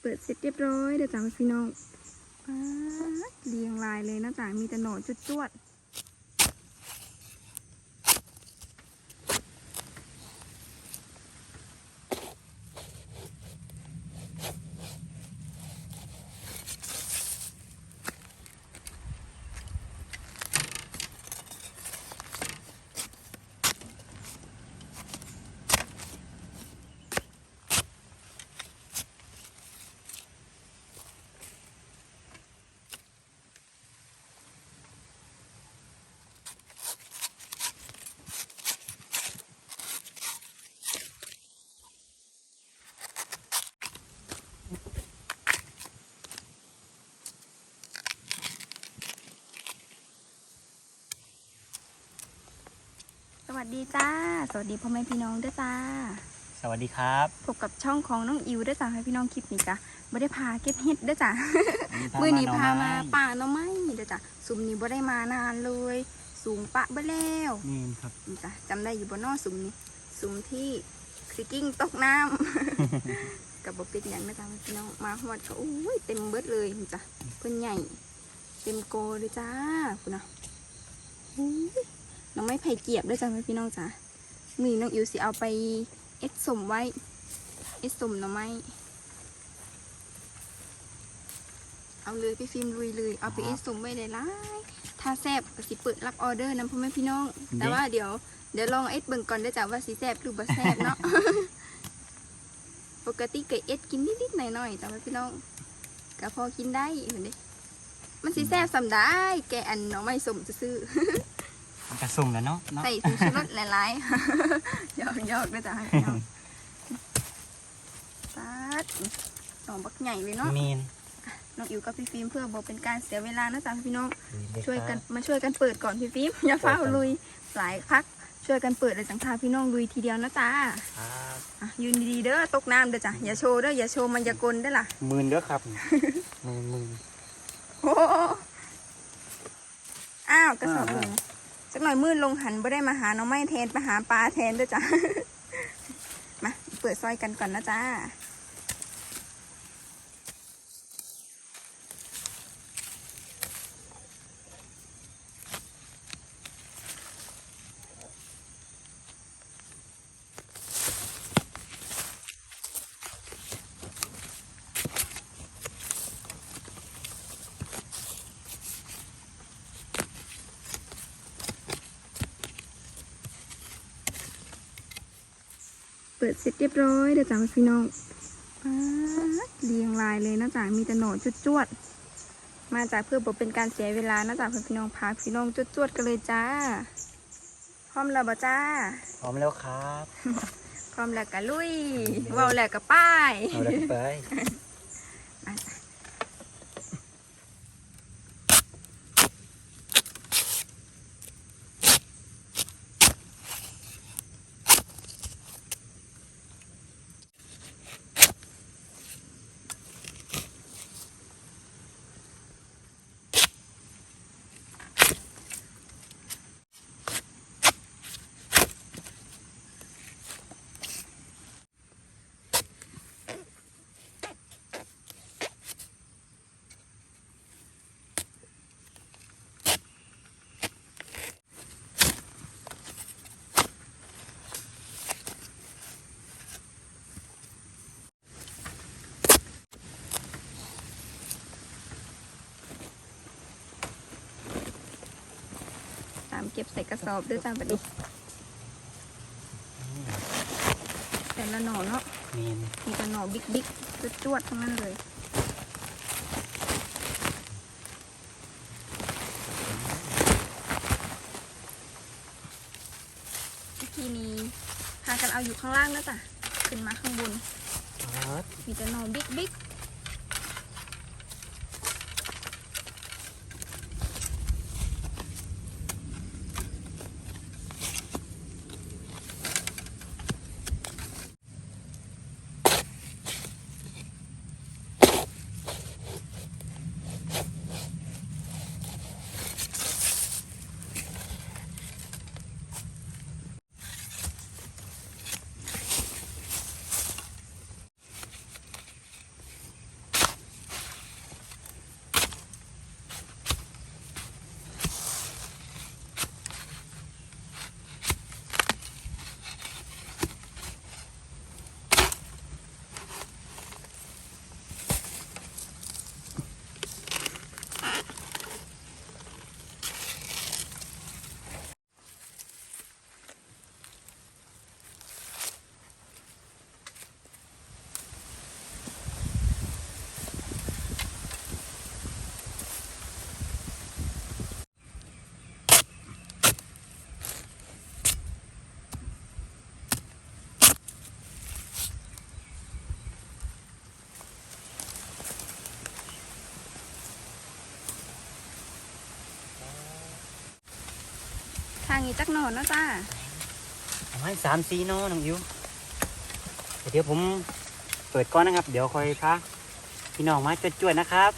เปิดเสร็จเรียบร้อยเดี๋ยวจ้าพี่น้องป๊าเรียงลายเลยนะจ๊ะมีแต่หน่อจุดจวดๆ สวัสดีจ้า สวัสดีพ่อแม่พี่น้องด้วยจ้า สวัสดีครับ พบกับช่องของน้องอิวด้วยจ้าให้พี่น้องคลิปนี้จ้ะไม่ได้พาเก็บเห็ดด้วยจ้ะวันมื่อนี้พาหมาไป่าหน่อไม้เด้อจ้ะซุมนี้บ่ได้มานานเลย สูงปะเบ้แล้วนี่ครับนี่จ้ะจำได้อยู่บนนอซุมนี้ซุมที่สิกิ้งตกน้ำกับบ่เป็นอย่างนะจ๊ะพี่น้องมาหอดก็อุ้ยเต็มเบิดเลยนี่จ้ะเพิ่นใหญ่ เต็มโกเลยจ้าคุณนะอุ้ย น้องไม่ไผ่เกียบด้วยจ้ะพี่น้องจ้ะมือน้องอิวสิเอาไปเอ็ดสมไว้ เอ็ดสมหน่อไม้ เอาเลยพี่ฟิล์มลุยเลย เอาไปเอ็ดสมไว้ได้หลายถ้าแซบก็สิเปิดรับออเดอร์นะพ่อแม่พี่น้อง แต่ว่าเดี๋ยวเดี๋ยวลองเอ็ดเบิ่งก่อนได้อจ้ะว่าสิแซบหรือบ่แซบเนาะ ปกติก็เอ็ดกินนิดๆหน่อยๆจ้ะพี่น้องก็พอกินได้เห็นดิมันสิแซบสำได้ แกอันหน่อไม้สมจะซื้อ มันกระสุ่มแล้วเนาะเนาะใส่ผงชูรสหลายๆหยอกหยอกด้วยจ้ะพี่น้องปัดสองบักใหญ่เลยเนาะมีนน้องอิ๋วกับพี่ฟิล์มเพื่อบอกเป็นการเสียเวลานะจ๊ะพี่น้องเลยช่วยกันครับมาช่วยกันเปิดก่อนพี่ฟิล์มอย่าฟ้าเปิดกันลุยหลายพักช่วยกันเปิดเลยจังทาพี่น้องลุยทีเดียวนะจ๊ะครับอะยืนดีๆเด้อตกน้ำเด้อจ้ะอย่าโชว์เด้ออย่าโชว์มันยากลเด้อล่ะหมื่นเด้อครับหมื่นหมื่นโอ้โหอ้าวกระสอบหอ่านึ่ง สักหน่อยมืดลงหันไม่ได้มาหาน้องไม้แทนมาหาปลาแทนด้วยจ้ะ มาเปิดซอยกันก่อนนะจ้า ปิดเสร็จเรียบร้อยเดี๋ยวจ้าพี่น้องป๊าดเรียงรายเลยนะจ๊ะมีแต่หน่อจุดจวดๆมาจากเพื่อบอกเป็นการเสียเวลานะจ๊ะพี่น้องพาพี่น้องจุดจวดๆกันเลยจ้า พร้อมแล้วบ่จ้า พร้อมแล้วครับ พร้อมแล้วก็ลุยเว้าแล้วก็ป้ายเอาเลยไปมา เก็บใส่กระสอบด้วยจ้าบัดนี้แต่ละหน่อเนาะมีนมีแต่หน่อบิ๊กบิ๊กจุดจวดๆทั้งนั้นเลยวิธีนี้พากันเอาอยู่ข้างล่างนะจ๊ะขึ้นมาข้างบนครับมีแต่หน่อบิ๊กบิ๊ก ทางนี้จักหน่อนนะจ้าประมาณสามสี่นอน้องอิวเดี๋ยวผมเปิดก้อนนะครับ เดี๋ยวคอยพาพี่น้องมาจวดๆนะครับ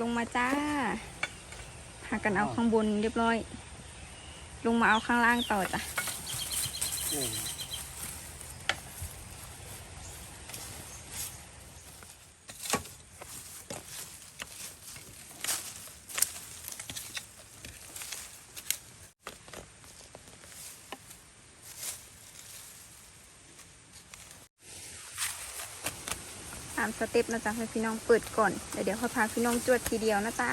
ลงมาจ้าหากันเอาข้างบนเรียบร้อย ลงมาเอาข้างล่างต่อจ้ะามสเต็ปนะจ๊ะให้พี่น้องเปิดก่อน เดี๋ยวเดี๋ยวค่อยพาพี่น้องจวดทีเดียวนะจ้า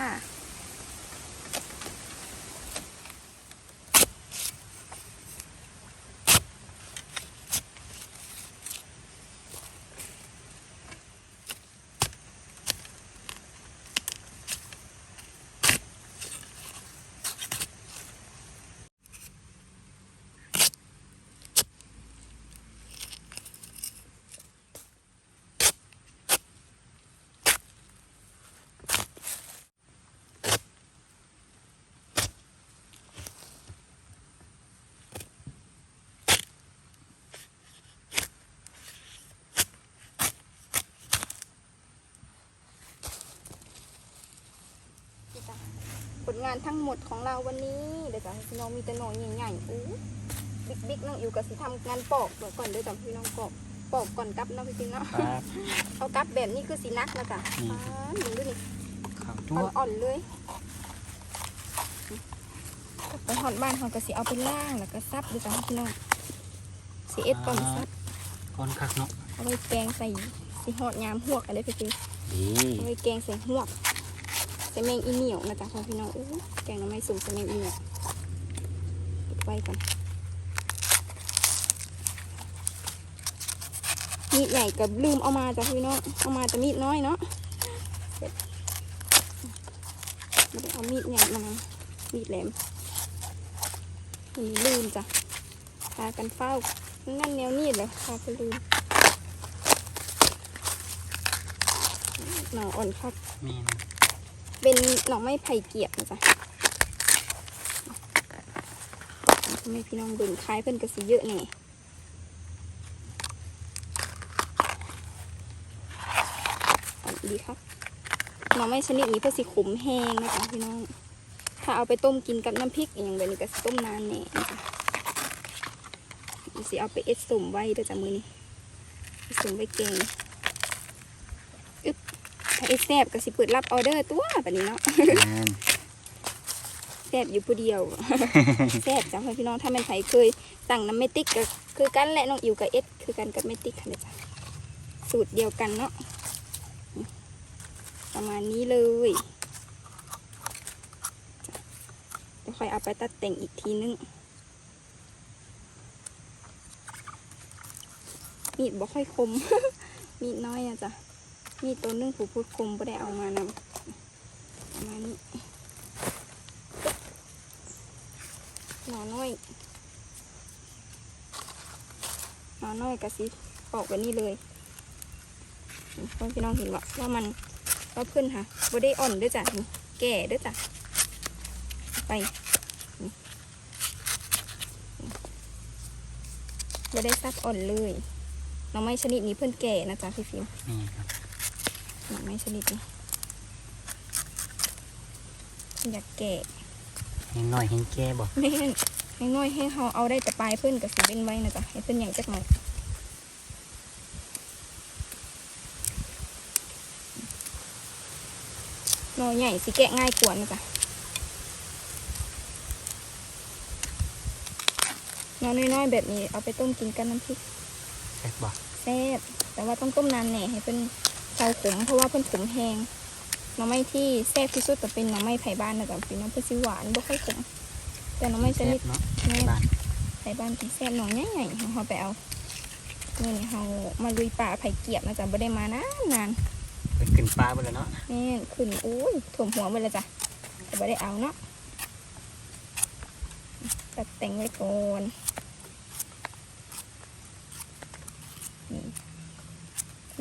ผลงานทั้งหมดของเราวันนี้เดี๋ยวจะให้พี่น้องมีแต่หน่อยใหญ่ๆอู้บิ๊กบิ๊กๆน้องอยู่กับสิทำงานปอกเดี๋ยวก่อนเดี๋ยวจะพี่น้องปอกปอกก่อนกลับเนาะพี่จินเนาะครับ เอากลับแบบนี้คือสีนักนะจ๊ะนี่ อ่าหนึ่งด้วยนี่ข่าวจั่วอ่อนๆเลยไปหอดบ้านเขาก็สิเอาไปล่างแล้วก็ซับดูจ้ะพี่น้องสีเอ็ดก่อนซับก้อนคักเนาะเอาไว้แกงใส่สีหอดยามหวกอะไรพี่จินดีเอาไว้แกงใส่หวกใส่แมงอีเหนียวนะจ๊ะพ่อพี่น้องอู้แกงน้ำไม่สุ่มใส่แมงอีเหนียวปิดไว้กันมีดใหญ่กับลืมเอามาจ้ะพี่น้องเอามาแต่มีดน้อยเนาะเสร็จไม่ได้เอามีดใหญ่มามีดแหลมนี่ลืมจ้ะพากันเฝ้านั่นแนวมีดเลยพากันลืมหน่ออ่อนครับมีนะ เป็นหน่อไม้ไผ่เกียบนะจ๊ะทำไมพี่น้องเบิ่งคล้ายเพิ่นก็สิเยอะแน่อ่ดีครับหน่อไม้ชนิดนี้เพื่อสิขมแห้งนะจ๊ะพี่น้อง ถ้าเอาไปต้มกินกับน้ำพริกอย่างแบบนี้ก็สิต้มนานแน่นะจ๊ะเดี๋ยวสิเอาไปเอ็ดสมไว้เด้วยจ้ะมือนี้สมไว้แกง ถ้าเอ็ดแซ่บก็สิเปิดรับออเดอร์ตัวแบบนี้เนาะงานแซ่บอยู่ผู้เดียวแซ่บจ้ะพี่น้องถ้าแม่นไผเคยสั่งน้ำเมติกก็คือกันแหละน้องอิวกับเอสคือกันกับเมติกค่ะเด้อจ้ะสูตรเดียวกันเนาะประมาณนี้เลยจ้ะเดี๋ยวค่อยเอาไปตัดแต่งอีกทีนึงมีดบ่ค่อยคม มีดน้อยอะจ้ะ มีตัวนึงผูพูดคมไ่ได้เอามานำประมานี้หน่อน้อยหน่อน้อยกระสิปอกแบบนี้เลยเพื่อนพี่น้องเห็นว่าว่ามันว่าเพื่อนค่ะบ่ได้อ่อนด้วยจ้ะนี่แก่ด้วยจ้ะไปบ่ได้ซับอ่อนเลยหน่อไม้ชนิดนี้เพื่อนแก่นะจ๊ะพี่ฟิล์มนี่ครับ หน่อไม้ชนิดนี้เพิ่นอยากแก่เห็นหน่อยเห็นแก่บ่แม่นให้น้อยให้เขาเอาได้แต่ปลายเพื่อนกับสีเป็นไว้นะจ๊ะให้เพื่อนใหญ่จักหน่อยหน่อใหญ่สิแกะง่ายกว่านะจ๊ะหน่อน้อยๆแบบนี้เอาไปต้มกินกันน้ำพริกแซ่บบ่แซ่บแต่ว่าต้องต้มนานแหน่ให้เป็นเตาขมเพราะว่าเพิ่นขมแห้งหน่อไม้ที่แซ่บที่สุดก็เป็นหน่อไม้ไผ่บ้านนะจ๊ะพี่น้องเพิ่นสิหวานบ่ค่อยขมแต่หน่อไม้ชแซ่นิดบเนาะแม่บ้านไผ่บ้านกินแซ่บหน่อใหญ่ๆเราไปเอาเงินเฮามาลุยป่าไผ่เกียบนะจ๊ะบ่ได้มานานนานเป็นขึ้นปลาไปแล้วเนาะแม่นขึ้นอุ้ยถ่วมหัวไปเลยจ้ะแต่บ่ได้เอาเนาะตัดแต่งไว้ก่อน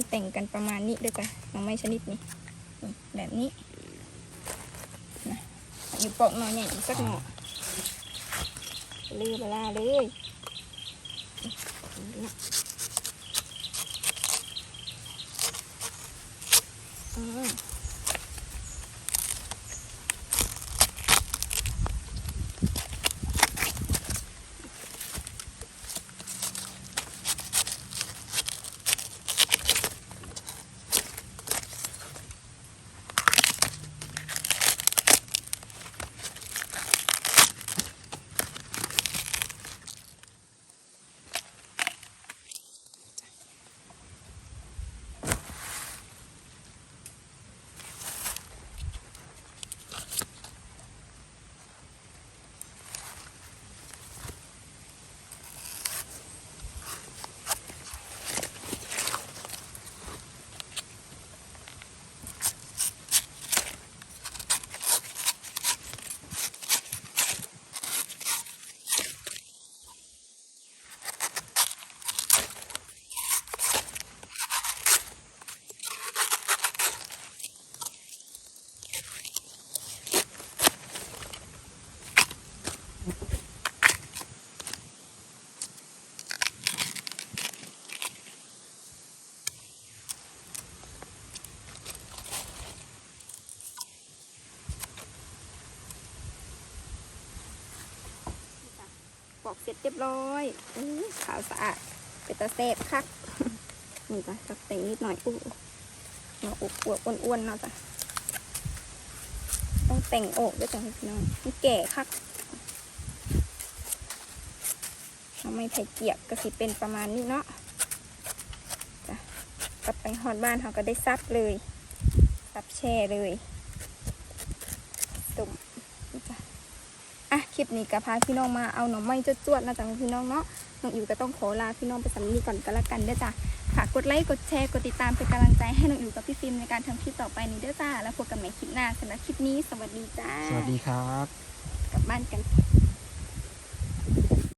ที่แต่งกันประมาณนี้เด้วยจ้ะหน่อไม้ชนิดนี้แบบนี้นะอยู่ปอกหน่อใหญ่อีกสักหน่อเลือบลาเลยอืม อกเสร็จเรียบร้อยอู้ขาวสะอาดเป็นตาแซบคักนี่จ้ะตักแต่งนิดหน่อยอู้เนาะอกอวบอ้วนๆเนาะจ้ะต้องแต่งอกด้วยจ้ะพี่น้องมันแก่คักทำไมไผ่เกียบก็สิเป็นประมาณนี้เนาะจ้ะกลับไปหอดบ้านเขาก็ได้ซับเลยซับแช่เลยตุ่มนี่จ้ะ อะค ลิปนี้ก็พาพี่น้องมาเอาหน่อไม้จวดๆนะจ๊ะพี่น้องเนาะน้องอิ๋วก็ต้องขอลาพี่น้องไปสำนีก่อนก็แล้วกันเด้อจ้ะฝากกดไลค์กดแชร์กดติดตามเป็นกำลังใจให้น้องอิ๋วกับพี่ฟิล์มในการทำคลิปต่อไปนี้เด้อจ้าแล้วพบกันใหม่คลิปหน้าสำหรับคลิปนี้ สวัสดีจ้าสวัสดีครับ กลับบ้านกัน